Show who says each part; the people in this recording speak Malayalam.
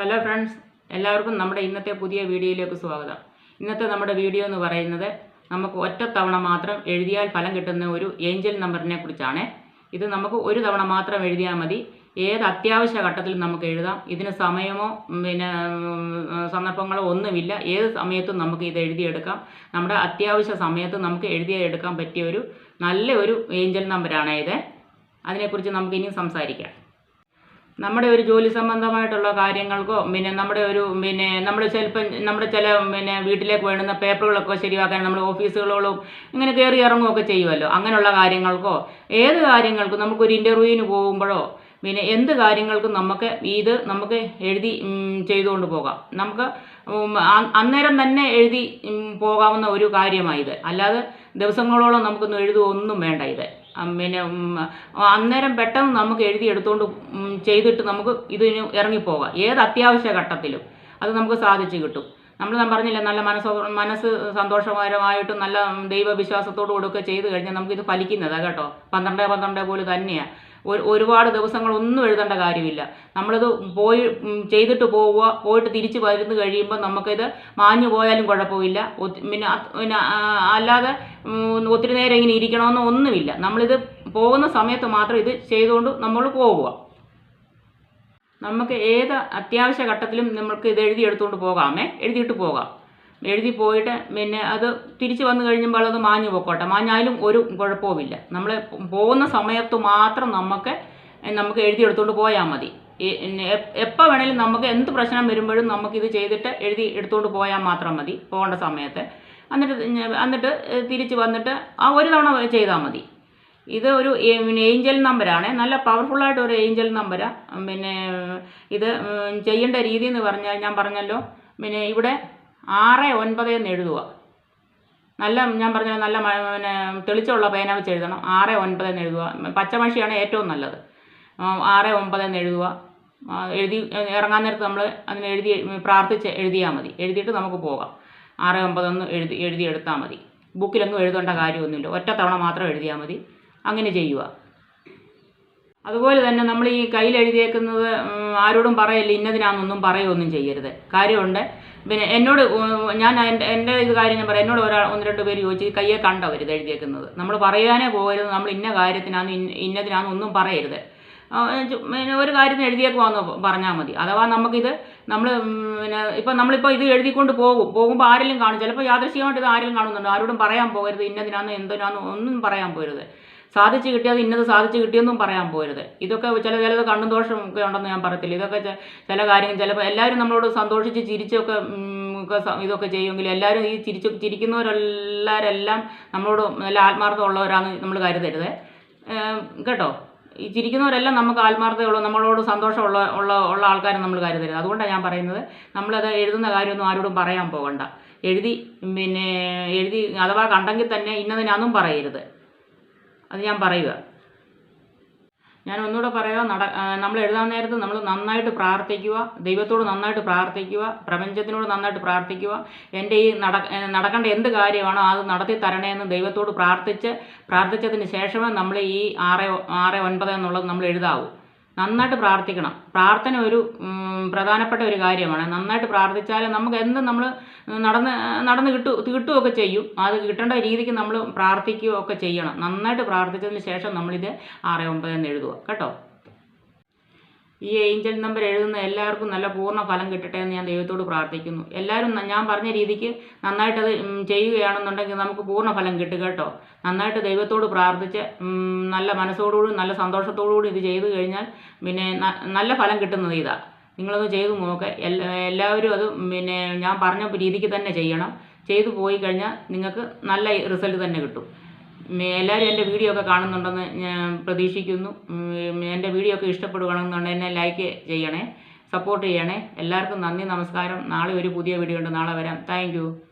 Speaker 1: ഹലോ ഫ്രണ്ട്സ് എല്ലാവർക്കും നമ്മുടെ ഇന്നത്തെ പുതിയ വീഡിയോയിലേക്ക് സ്വാഗതം. ഇന്നത്തെ നമ്മുടെ വീഡിയോ എന്ന് പറയുന്നത് നമുക്ക് ഒറ്റ തവണ മാത്രം എഴുതിയാൽ ഫലം കിട്ടുന്ന ഒരു ഏഞ്ചൽ നമ്പറിനെ കുറിച്ചാണ്. ഇത് നമുക്ക് ഒരു തവണ മാത്രം എഴുതിയാൽ മതി. ഏത് അത്യാവശ്യ ഘട്ടത്തിലും നമുക്ക് എഴുതാം? ഇതിന് സമയമോ പിന്നെ സന്ദർഭങ്ങളോ ഒന്നുമില്ല. ഏത് സമയത്തും നമുക്ക് ഇത് എഴുതിയെടുക്കാം. നമ്മുടെ അത്യാവശ്യ സമയത്ത് നമുക്ക് എഴുതിയെടുക്കാൻ പറ്റിയ ഒരു നല്ല ഒരു ഏഞ്ചൽ നമ്പറാണ് ഇത്. അതിനെക്കുറിച്ച് നമുക്ക് ഇനിയും സംസാരിക്കാം. നമ്മുടെ ഒരു ജോലി സംബന്ധമായിട്ടുള്ള കാര്യങ്ങൾക്കോ പിന്നെ നമ്മുടെ ഒരു പിന്നെ നമ്മൾ ചിലപ്പം നമ്മുടെ ചില പിന്നെ വീട്ടിലേക്ക് വേണ്ടുന്ന പേപ്പറുകളൊക്കെ ശരിയാക്കാൻ നമ്മൾ ഓഫീസുകളോളും ഇങ്ങനെ കയറി ഇറങ്ങുകയൊക്കെ ചെയ്യുമല്ലോ അങ്ങനെയുള്ള കാര്യങ്ങൾക്കോ ഏത് കാര്യങ്ങൾക്കും നമുക്കൊരു ഇന്റർവ്യൂവിന് പോകുമ്പോഴോ പിന്നെ എന്ത് കാര്യങ്ങൾക്കും നമുക്ക് ഇത് നമുക്ക് എഴുതി ചെയ്തുകൊണ്ട് പോകാം. നമുക്ക് അന്നേരം തന്നെ എഴുതി പോകാവുന്ന ഒരു കാര്യമാണ് ഇത്. അല്ലാതെ ദിവസങ്ങളോളം നമുക്കൊന്നും എഴുതുകയൊന്നും വേണ്ട ഇത്. പിന്നെ അന്നേരം പെട്ടെന്ന് നമുക്ക് എഴുതി എടുത്തുകൊണ്ട് ചെയ്തിട്ട് നമുക്ക് ഇതിന് ഇറങ്ങിപ്പോകാം. ഏത് അത്യാവശ്യ ഘട്ടത്തിലും അത് നമുക്ക് സാധിച്ചു കിട്ടും. നമ്മൾ ഞാൻ പറഞ്ഞില്ല നല്ല മനസ്സോ മനസ്സ് സന്തോഷകരമായിട്ടും നല്ല ദൈവവിശ്വാസത്തോടു കൂടെയൊക്കെ ചെയ്ത് കഴിഞ്ഞാൽ നമുക്കിത് ഫലിക്കുന്നതാണ് കേട്ടോ. പന്ത്രണ്ട് പന്ത്രണ്ട് പോലെ തന്നെയാണ് ഒരുപാട് ദിവസങ്ങളൊന്നും എഴുതേണ്ട കാര്യമില്ല. നമ്മളിത് പോയി ചെയ്തിട്ട് പോവുക പോയിട്ട് തിരിച്ച് വരുന്നു കഴിയുമ്പോൾ നമുക്കിത് മാഞ്ഞു പോയാലും കുഴപ്പമില്ല. പിന്നെ പിന്നെ അല്ലാതെ ഒത്തിരി നേരം ഇങ്ങനെ ഇരിക്കണമെന്നോ ഒന്നുമില്ല. നമ്മളിത് പോകുന്ന സമയത്ത് മാത്രം ഇത് ചെയ്തുകൊണ്ട് നമ്മൾ പോവുക. നമുക്ക് ഏത് അത്യാവശ്യ ഘട്ടത്തിലും നമുക്ക് ഇത് എഴുതിയെടുത്തുകൊണ്ട് പോകാമേ. എഴുതിയിട്ട് പോകാം. എഴുതി പോയിട്ട് പിന്നെ അത് തിരിച്ച് വന്നു കഴിയുമ്പോൾ അത് മാഞ്ഞു പൊക്കോട്ടെ. മാഞ്ഞാലും ഒരു കുഴപ്പവുമില്ല. നമ്മൾ പോകുന്ന സമയത്ത് മാത്രം നമുക്ക് നമുക്ക് എഴുതി എടുത്തുകൊണ്ട് പോയാൽ മതി എപ്പോൾ വേണേലും നമുക്ക് എന്ത് പ്രശ്നം വരുമ്പോഴും നമുക്കിത് ചെയ്തിട്ട് എഴുതി എടുത്തുകൊണ്ട് പോയാൽ മാത്രം മതി പോകേണ്ട സമയത്ത്. എന്നിട്ട് എന്നിട്ട് തിരിച്ച് വന്നിട്ട് ആ ഒരു തവണ ചെയ്താൽ മതി. ഇത് ഒരു പിന്നെ ഏഞ്ചൽ നമ്പറാണ് നല്ല പവർഫുള്ളായിട്ട് ഒരു ഏഞ്ചൽ നമ്പരാണ് പിന്നെ ഇത് ചെയ്യേണ്ട രീതി എന്ന് പറഞ്ഞാൽ ഞാൻ പറഞ്ഞല്ലോ. പിന്നെ ഇവിടെ ആറ് ഒൻപത് എന്ന് എഴുതുക നല്ല ഞാൻ പറഞ്ഞ നല്ല പിന്നെ തെളിച്ചമുള്ള പേന വെച്ച് എഴുതണം. ആറ് ഒൻപത് എന്ന് എഴുതുക പച്ചമഷിയാണ് ഏറ്റവും നല്ലത്. ആറ് ഒമ്പത് എന്ന് എഴുതുക എഴുതി ഇറങ്ങാൻ നേരത്ത് നമ്മൾ അതിന് എഴുതി പ്രാർത്ഥിച്ച് എഴുതിയാൽ മതി. എഴുതിയിട്ട് നമുക്ക് പോകാം. ആറ് ഒമ്പതൊന്ന് എഴുതി എഴുതി എടുത്താൽ മതി. ബുക്കിലൊന്നും എഴുതേണ്ട കാര്യമൊന്നുമില്ല. ഒറ്റ തവണ മാത്രം എഴുതിയാൽ മതി. അങ്ങനെ ചെയ്യുക അതുപോലെ തന്നെ നമ്മൾ ഈ കയ്യിൽ എഴുതിയേക്കുന്നത് ആരോടും പറയല്ല ഇന്നതിനാണെന്നൊന്നും പറയുകയൊന്നും ചെയ്യരുത്. കാര്യമുണ്ട് പിന്നെ എന്നോട് ഞാൻ എന്റെ ഇത് കാര്യം ഞാൻ പറയാം. എന്നോട് ഒരാൾ ഒന്ന് രണ്ട് പേര് ചോദിച്ചു കയ്യെ കണ്ടോ ഇത് എഴുതിയേക്കുന്നത്? നമ്മൾ പറയാനേ പോകരുത്. നമ്മൾ ഇന്ന കാര്യത്തിനാണ് ഇന്നതിനാന്ന് ഒന്നും പറയരുത്. ഒരു കാര്യത്തിന് എഴുതിയേക്കുവാന്ന് പറഞ്ഞാൽ മതി. അഥവാ നമുക്കിത് നമ്മൾ പിന്നെ ഇപ്പം നമ്മളിപ്പോൾ ഇത് എഴുതിക്കൊണ്ട് പോകും. പോകുമ്പോൾ ആരെങ്കിലും കാണും. ചിലപ്പോൾ യാദൃശ്യമായിട്ട് ഇത് ആരെങ്കിലും കാണുന്നുണ്ട്. ആരോടും പറയാൻ പോകരുത്. ഇന്നതിനാന്ന് എന്തിനാന്ന് ഒന്നും പറയാൻ പോകരുത്. സാധിച്ചു കിട്ടിയത് ഇന്നത് സാധിച്ചു കിട്ടിയെന്നും പറയാൻ പോരുത്. ഇതൊക്കെ ചില ചിലത് കണ്ണും ദോഷം ഒക്കെ ഉണ്ടെന്ന് ഞാൻ പറയത്തില്ല. ഇതൊക്കെ ചില കാര്യങ്ങൾ ചിലപ്പോൾ എല്ലാവരും നമ്മളോട് സന്തോഷിച്ച് ചിരിച്ചൊക്കെ ഇതൊക്കെ ചെയ്യുമെങ്കിൽ എല്ലാവരും ഈ ചിരിച്ച് ചിരിക്കുന്നവരെല്ലാവരെല്ലാം നമ്മളോട് നല്ല ആത്മാർത്ഥമുള്ളവരാണ് നമ്മൾ കരുതരുത്. കേട്ടോ? ഈ ചിരിക്കുന്നവരെല്ലാം നമുക്ക് ആത്മാർത്ഥതയുള്ള നമ്മളോട് സന്തോഷമുള്ള ഉള്ള ഉള്ള ആൾക്കാരും നമ്മൾ കരുതരുത്. അതുകൊണ്ടാണ് ഞാൻ പറയുന്നത്. നമ്മളത് എഴുതുന്ന കാര്യമൊന്നും ആരോടും പറയാൻ പോകണ്ട. എഴുതി പിന്നെ എഴുതി അഥവാ കണ്ടെങ്കിൽ തന്നെ ഇന്നതിനാന്നും പറയരുത്. അത് ഞാൻ പറയുക. ഞാൻ ഒന്നുകൂടെ പറയുക നട നമ്മൾ എഴുതാൻ നേരത്ത് നമ്മൾ നന്നായിട്ട് പ്രാർത്ഥിക്കുക ദൈവത്തോട് നന്നായിട്ട് പ്രാർത്ഥിക്കുക പ്രപഞ്ചത്തിനോട് നന്നായിട്ട് പ്രാർത്ഥിക്കുക. എന്റെ ഈ നട നടക്കേണ്ട എന്ത് കാര്യമാണോ അത് നടത്തി തരണേ എന്ന് ദൈവത്തോട് പ്രാർത്ഥിച്ച് പ്രാർത്ഥിച്ചതിന് ശേഷമേ നമ്മൾ ഈ ആറ് ആറ് ഒൻപത് എന്നുള്ളത് നമ്മൾ എഴുതാവൂ. നന്നായിട്ട് പ്രാർത്ഥിക്കണം. പ്രാർത്ഥന ഒരു പ്രധാനപ്പെട്ട ഒരു കാര്യമാണ്. നന്നായിട്ട് പ്രാർത്ഥിച്ചാൽ നമുക്ക് എന്ത് നമ്മൾ നടന്ന് നടന്ന് കിട്ടു കിട്ടുകയൊക്കെ ചെയ്യും. അത് കിട്ടേണ്ട രീതിക്ക് നമ്മൾ പ്രാർത്ഥിക്കുകയൊക്കെ ചെയ്യണം. നന്നായിട്ട് പ്രാർത്ഥിച്ചതിന് ശേഷം നമ്മളിത് ആറ് ഒമ്പത് എന്ന് എഴുതുക. കേട്ടോ? ഈ ഏഞ്ചൽ നമ്പർ എഴുതുന്ന എല്ലാവർക്കും നല്ല പൂർണ ഫലം കിട്ടട്ടെ എന്ന് ഞാൻ ദൈവത്തോട് പ്രാർത്ഥിക്കുന്നു. എല്ലാവരും ഞാൻ പറഞ്ഞ രീതിക്ക് നന്നായിട്ടത് ചെയ്യുകയാണെന്നുണ്ടെങ്കിൽ നമുക്ക് പൂർണ ഫലം കിട്ടും കേട്ടോ. നന്നായിട്ട് ദൈവത്തോട് പ്രാർത്ഥിച്ച് നല്ല മനസ്സോടുകൂടി നല്ല സന്തോഷത്തോടുകൂടി ഇത് ചെയ്തു കഴിഞ്ഞാൽ പിന്നെ നല്ല ഫലം കിട്ടുന്നത് ഇതാ. നിങ്ങളത് ചെയ്തു നോക്കുക എല്ലാവരും അത് പിന്നെ ഞാൻ പറഞ്ഞ രീതിക്ക് തന്നെ ചെയ്യണം. ചെയ്തു പോയി കഴിഞ്ഞാൽ നിങ്ങൾക്ക് നല്ല റിസൾട്ട് തന്നെ കിട്ടും. എല്ലാവരും എന്റെ വീഡിയോ ഒക്കെ കാണുന്നുണ്ടെന്ന് ഞാൻ പ്രതീക്ഷിക്കുന്നു. എന്റെ വീഡിയോ ഒക്കെ ഇഷ്ടപ്പെടുകയാണെന്നുണ്ടെങ്കിൽ എന്നെ ലൈക്ക് ചെയ്യണേ സപ്പോർട്ട് ചെയ്യണേ. എല്ലാവർക്കും നന്ദി നമസ്കാരം. നാളെ ഒരു പുതിയ വീഡിയോ ഉണ്ട്. നാളെ വരാം. താങ്ക്